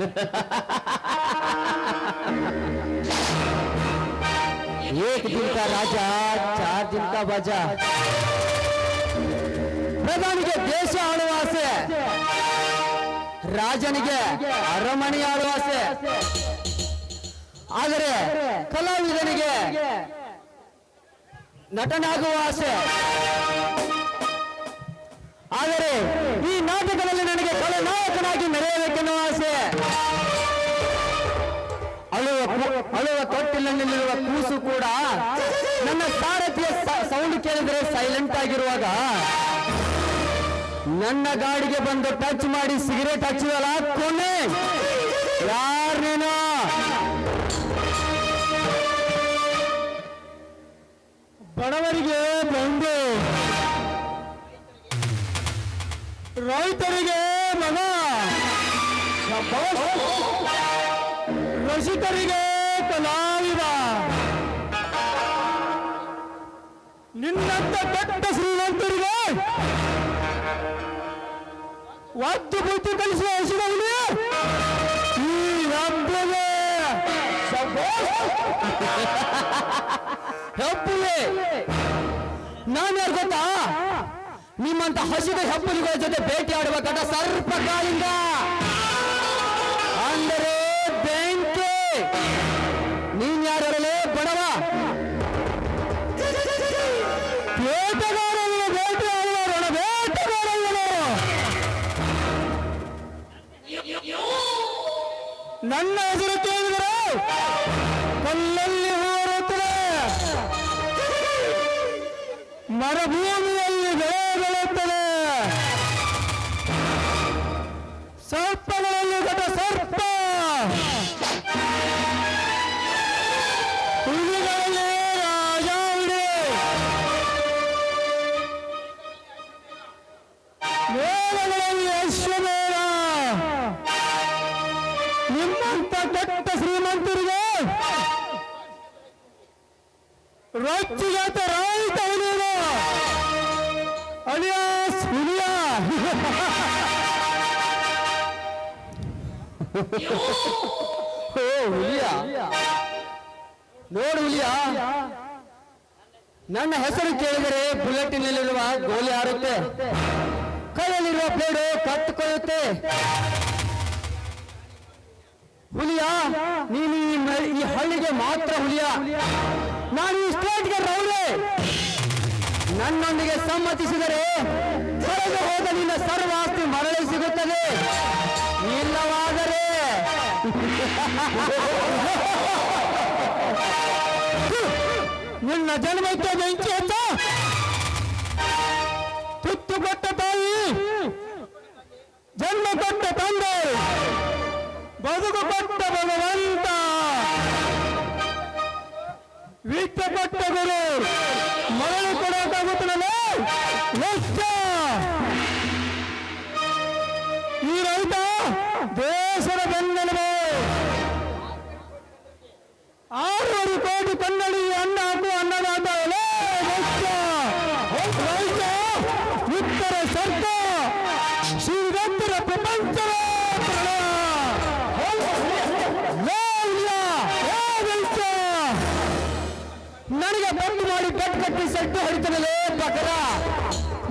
एक दिन का राजा चार दिन का बाजा ಪ್ರಧಾನಿಗೆ ದೇಶ ಆಳುವ ಆಸೆ ರಾಜನಿಗೆ ಅರಮನೆ ಆಳುವ ಆಸೆ ಆದರೆ ಕಲಾವಿದನಿಗೆ ನಟನಾಗುವ ಆಸೆ ಆದರೆ ಈ ನಾಟಕದಲ್ಲಿ ನನಗೆ ಖಳನಾಯಕನಾಗಿ ಮೆರೆಯಬೇಕೆನ್ನುವ ಆಸೆ. ಅಳುವ ಅಳುವ ತೊಟ್ಟಿಲಿನಲ್ಲಿರುವ ಕೂಸು ಕೂಡ ನನ್ನ ಸಾರಥಿಯ ಸೌಂಡ್ ಕೇಳಿದರೆ ಸೈಲೆಂಟ್ ಆಗಿರುವಾಗ ನನ್ನ ಗಾಡಿಗೆ ಬಂದು ಟಚ್ ಮಾಡಿ ಸಿಗರೇಟ್ ಹಚ್ಚಿದಲ್ಲ, ಕೊನೆ. ಯಾರು ಬಡವರಿಗೆ ರೈತರಿಗೆ ಮಗ ರಸಿಕರಿಗೆ ಕಲಾವಿದ. ನಿನ್ನಂತ ದೊಡ್ಡ ಶ್ರೀಮಂತರಿಗೆ ವಾದ್ಯ ಬುದ್ಧಿ ಕಲಿಸುವ ಹಸಿದವನು ಈ ಹಬ್ಬಗೆ ಹೆಪ್ಪುವೆ ನಾನು ಗೊತ್ತಾ? ನಿಮ್ಮಂತ ಹಸಿದ ಹೆಪ್ಪುಲಿಗಳ ಜೊತೆ ಭೇಟಿ ಆಡುವ ಸರ್ಪ ಓ, ಹುಲಿಯ? ನೋಡು ಹುಲಿಯ. ನನ್ನ ಹೆಸರು ಕೇಳಿದರೆ ಬುಲೆಟಿನಲ್ಲಿರುವ ಗೋಲಿ ಆರುತ್ತೆ ಕೈಯಲ್ಲಿರುವ ಪ್ಲೇಡು ಕತ್ತುಕೊಳ್ಳುತ್ತೆ ಹುಲಿಯ, ನೀನು ಈ ಹಳ್ಳಿಗೆ ಮಾತ್ರ ಹುಲಿಯ. ನಾನು ಈ ಸ್ಟೇಟ್ಗೆ ರೌಲೆ ನನ್ನೊಂದಿಗೆ ಸಮ್ಮತಿಸಿದರೆ ಹೊರಗೆ ಹೋದ ನಿನ್ನ ಸರ್ವಾಸ್ತಿ ಮರಳಿ ಸಿಗುತ್ತದೆ. ನಿನ್ನ ಜನ್ಮಕ್ಕೆ ಬೆಂಕಿ ಅಂತ? ತುತ್ತು ಕೊಟ್ಟ ತಾಯಿ. ಜನ್ಮ ಕೊಟ್ಟ ತಂದೆ. ಬದುಕು ಕೊಟ್ಟ ಭಗವಂತ. ವಿದ್ಯೆ ಕೊಟ್ಟ ಗುರು. ಬಂದು ಮಾಡಿ ಕಟ್ ಕಟ್ಟಿ ಸೆಟ್ಟು ಹೊಡಿತಾರೆ ಬಕರ.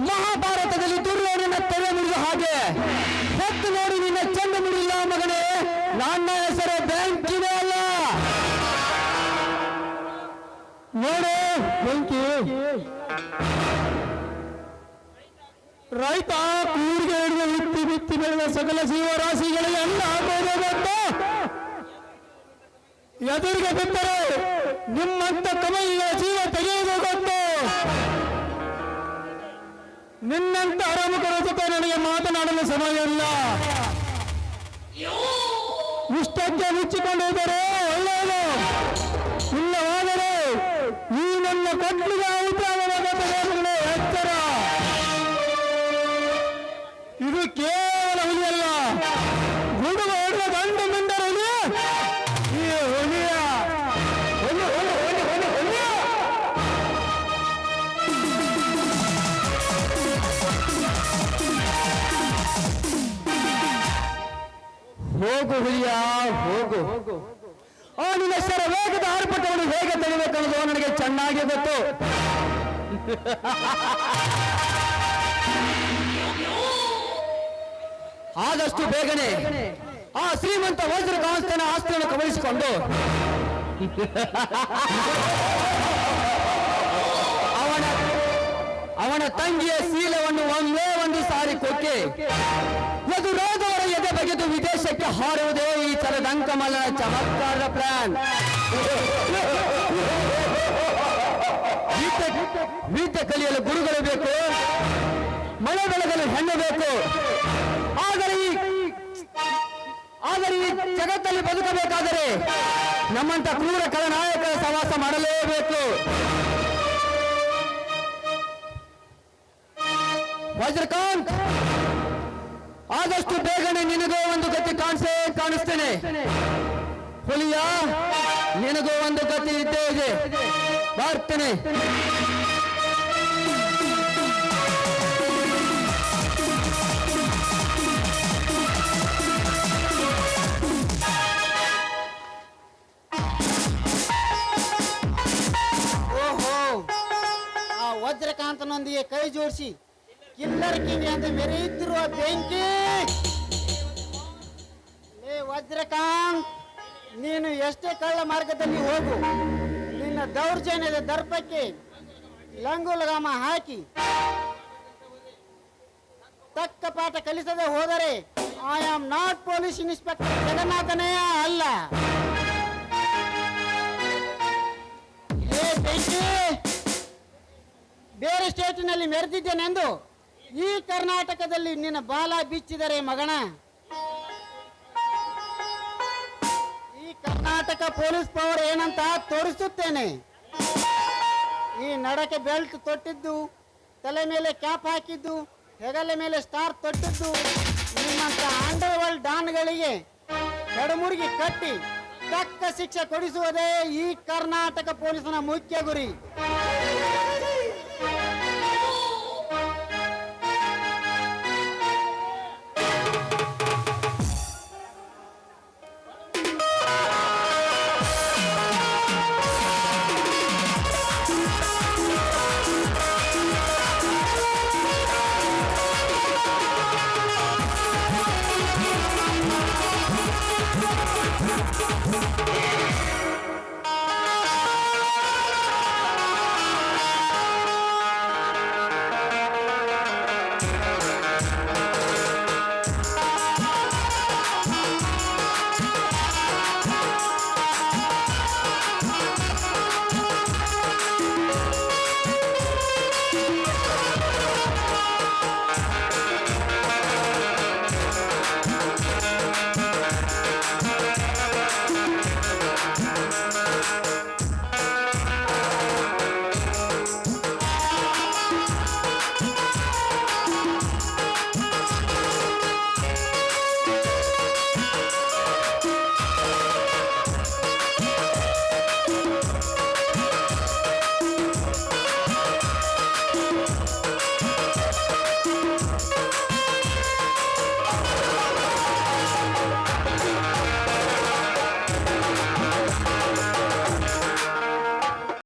ಮಹಾಭಾರತದಲ್ಲಿ ದುರ್ಯೋಧನ ತಲೆ ಮುರಿದ ಹಾಗೆ. ಹೊತ್ತು ನೋಡಿ ನಿನ್ನ ಚೆಂಡ ಮುಡಿಲ್ಲ ಮಗನೇ. ನನ್ನ ಹೆಸರು ಬ್ಯಾಂಕಿನೇ ಅಲ್ಲ. ನೋಡು, ಬೆಂಕಿ. ರೈತ ಕೂರಿಗೆ ಹಿಡಿದು ಬಿತ್ತಿ ಬಿತ್ತಿ ಬೆಳೆದ ಸಕಲ ಜೀವರಾಶಿಗಳಿಗೆ ಅನ್ನ ಹಾಕೋದೇ ಎದುರಿಗೆ ಬಿದ್ದರೆ ನಿಮ್ಮಂತ ಕಮಲಿಯ ಜೀವ ತೆಗೆಯುವುದು ಗೊತ್ತು ನಿನ್ನಂತ ಆರಾಮಕರ ಜೊತೆ ನನಗೆ ಮಾತನಾಡಲು ಸಮಯ ಇಲ್ಲ. ಇಷ್ಟಕ್ಕೆ ಮುಚ್ಚಿಕೊಂಡಿದ್ದರೆ ಒಳ್ಳೆಯದು. ಇಲ್ಲವಾದರೆ ಈ ನನ್ನ ಕೊಟ್ಟಿಗೆ ಅಭಿಪ್ರಾಯವಾಗುತ್ತದೆ ಎಚ್ಚರ. ಹುಲಿಯ ಹೋಗು. ಆ ನಿನ್ನ ಸರ ವೇಗದ ಆರ್ಭಟವನ್ನು ಹೇಗೆ ತಡಿಬೇಕನ್ನೋದು ನನಗೆ ಚೆನ್ನಾಗಿ ಗೊತ್ತು. ಆದಷ್ಟು ಬೇಗನೆ ಆ ಶ್ರೀಮಂತ ವಜ್ರ ಕಾಂಸ್ತನ ಆಸ್ತಿಯನ್ನು ಕಬಳಿಸಿಕೊಂಡು. ಅವನ ತಂಗಿಯ ಶೀಲವನ್ನು ಒಂದೇ ಒಂದು ಸಾರಿ ಕೊಕ್ಕೆ. ಎದುರಾದವರ ಎದೆ ಬಗೆದು ವಿದೇಶಕ್ಕೆ ಹಾರುವುದೇ ಈ ಚಲದಂಕಮಲನ ಚಮತ್ಕಾರದ ಪ್ಲಾನ್ ವಿದ್ಯೆ ಕಲಿಯಲು ಗುರುಗಳು ಬೇಕು. ಮಳೆ ಬೆಳಗಲು ಹೆಣ್ಣು ಬೇಕು. ಆದರೆ ಈ ಆದರೆ ಈ ಜಗತ್ತಲ್ಲಿ ಬದುಕಬೇಕಾದರೆ ನಮ್ಮಂತ ಕ್ರೂರ ಕಳನಾಯಕರ ಸವಾಸ ಮಾಡಲೇಬೇಕು. ವಜ್ರಕಾಂತ್ ಆದಷ್ಟು ಬೇಗನೆ ನಿನಗೂ ಒಂದು ಗತಿ ಕಾಣಿಸೇ, ಕಾಣಿಸ್ತೇನೆ. ಹುಲಿಯ, ನಿನಗೂ ಒಂದು ಗತಿ ಇದ್ದೇ ಇದೆ. ಬರ್ತೇನೆ. ವಜ್ರಕಾಂತನೊಂದಿಗೆ ಕೈ ಜೋಡಿಸಿ ಕಿಲ್ಲರ್ ಮೆರೆಯುತ್ತಿರುವ ಬೆಂಕಿ. ಲೇ ವಜ್ರಕಾಂತ್, ನೀನು ಎಷ್ಟೇ ಕಳ್ಳ ಮಾರ್ಗದಲ್ಲಿ ಹೋಗು. ನಿನ್ನ ದೌರ್ಜನ್ಯದ ದರ್ಪಕ್ಕೆ ಲಂಗುಲಗಾಮ ಹಾಕಿ. ತಕ್ಕ ಪಾಠ ಕಲಿಸದೆ ಹೋದರೆ I am not police inspector ಜಗನ್ನಾಥನೇ ಅಲ್ಲ. ಬೇರೆ ಸ್ಟೇಟಿನಲ್ಲಿ ಮೆರೆದಿದ್ದೇನೆಂದು ಈ ಕರ್ನಾಟಕದಲ್ಲಿ ನಿನ್ನ ಬಾಲ ಬಿಚ್ಚಿದರೆ ಮಗನ? ಈ ಕರ್ನಾಟಕ ಪೊಲೀಸ್ ಪವರ್ ಏನಂತ ತೋರಿಸುತ್ತೇನೆ. ಈ ನಡಕೆ ಬೆಲ್ಟ್ ತೊಟ್ಟಿದ್ದು, ತಲೆ ಮೇಲೆ ಕ್ಯಾಪ್ ಹಾಕಿದ್ದು, ಹೆಗಲ ಮೇಲೆ ಸ್ಟಾರ್ ತೊಟ್ಟಿದ್ದು, ನಿಮ್ಮಂತ ಅಂಡರ್ ವರ್ಲ್ಡ್ ಡಾನ್ಗಳಿಗೆ ಕಡಮುರುಗಿ ಕಟ್ಟಿ ತಕ್ಕ ಶಿಕ್ಷೆ ಕೊಡಿಸುವುದೇ ಈ ಕರ್ನಾಟಕ ಪೊಲೀಸನ ಮುಖ್ಯ ಗುರಿ.